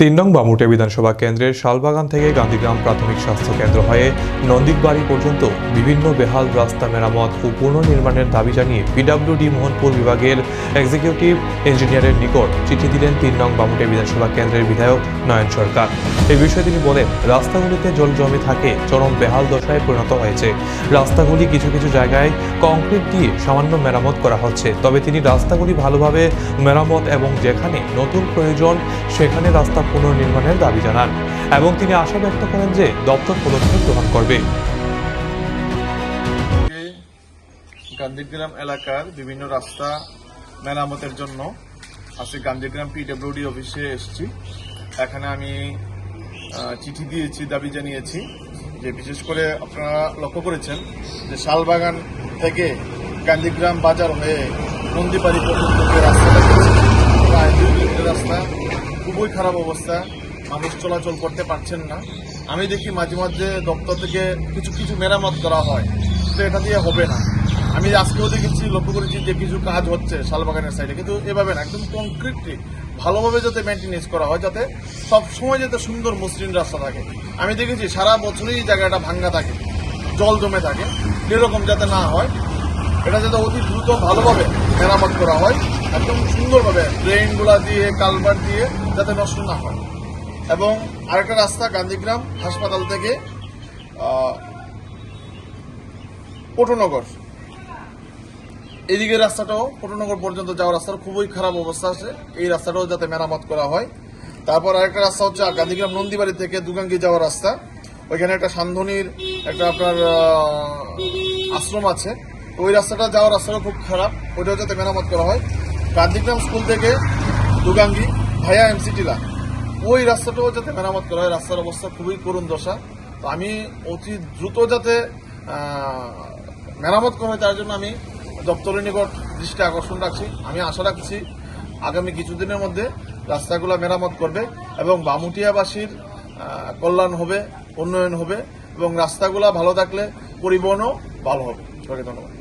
তিন নং বামুটে বিধানসভা কেন্দ্রের শালবাগান থেকে গান্ধীগ্রাম প্রাথমিক স্বাস্থ্য কেন্দ্র হয়ে নন্দিকবাড়ি পর্যন্ত বিভিন্ন বেহাল রাস্তা মেরামত ও পুনর্নির্মাণের দাবি জানিয়ে পিডাব্লিউডি মোহনপুর বিভাগের এক্সিকিউটিভ ইঞ্জিনিয়ারের নিকট চিঠি দিলেন তিন নং বামুটে বিধানসভা কেন্দ্রের বিধায়ক নয়ন সরকার। এই বিষয়ে তিনি বলেন, রাস্তাগুলিতে জল জমে থাকে, চরম বেহাল দশায় পরিণত হয়েছে। রাস্তাগুলি কিছু কিছু জায়গায় কংক্রিট দিয়ে সামান্য মেরামত করা হচ্ছে। তবে তিনি রাস্তাগুলি ভালোভাবে মেরামত এবং যেখানে নতুন প্রয়োজন সেখানে রাস্তা পুনর্নির্মাণের দাবি জানান এবং তিনি আশা ব্যক্ত করেন যে দপ্তর পদক্ষেপ গ্রহণ করবে। গান্ধীগ্রাম এলাকার বিভিন্ন রাস্তা মেরামতের জন্য আজকে গান্ধীগ্রাম পিডব্লিউডি অফিসে এসেছি। এখানে আমি চিঠি দিয়েছি, দাবি জানিয়েছি যে বিশেষ করে আপনারা লক্ষ্য করেছেন যে শালবাগান থেকে গান্ধীগ্রাম বাজার হয়ে নন্দীবাড়ি পর্যন্ত রাস্তাটা খুবই খারাপ অবস্থা। মানুষ চলাচল করতে পারছেন না। আমি দেখি মাঝে মাঝে দপ্তর থেকে কিছু কিছু মেরামত করা হয়। তো এটা দিয়ে হবে না। আমি আজকেও দেখেছি, লক্ষ্য করেছি যে কিছু কাজ হচ্ছে শালবাগানের সাইডে। কিন্তু এভাবে না, একদম কংক্রিটলি ভালোভাবে যাতে মেনটেনেন্স করা হয়, যাতে সব সময় যাতে সুন্দর মসৃণ রাস্তা থাকে। আমি দেখেছি, সারা বছরই জায়গাটা ভাঙ্গা থাকে, জল জমে থাকে। এরকম যাতে না হয়, এটা যাতে অতি দ্রুত ভালোভাবে মেরামত করা হয়। একদম সুন্দরভাবে ড্রেনগুলা দিয়ে কালভার দিয়ে যাতে নষ্ট না হয়। এবং আরেকটা রাস্তা, গান্ধীগ্রাম হাসপাতাল থেকে পটনগর। এদিকে রাস্তাটাও পটনগর পর্যন্ত যাওয়ার রাস্তার খুবই খারাপ অবস্থা আছে। এই রাস্তাটাও যাতে মেরামত করা হয়। তারপর আরেকটা রাস্তা হচ্ছে গান্ধীগ্রাম নন্দীবাড়ি থেকে দুগাঙ্গি যাওয়ার রাস্তা। ওইখানে একটা সান্ধনির একটা আপনার আশ্রম আছে। ওই রাস্তাটা যাওয়ার রাস্তাটা খুব খারাপ। ওইটাও যাতে মেরামত করা হয়। গান্ধীগ্রাম স্কুল থেকে দুগাঙ্গি ভায়া এমসি টিলা ওই রাস্তাটাও যাতে মেরামত করা হয়, রাস্তার অবস্থা খুবই করুণ দশা। তো আমি অতি দ্রুত যাতে মেরামত করা হয়, তার জন্য আমি দপ্তরের নিকট দৃষ্টি আকর্ষণ রাখছি। আমি আশা রাখছি আগামী কিছুদিনের মধ্যে রাস্তাগুলো মেরামত করবে এবং বামুটিয়াবাসীর কল্যাণ হবে, উন্নয়ন হবে এবং রাস্তাগুলো ভালো থাকলে পরিবহনও ভালো হবে। সবাইকে ধন্যবাদ।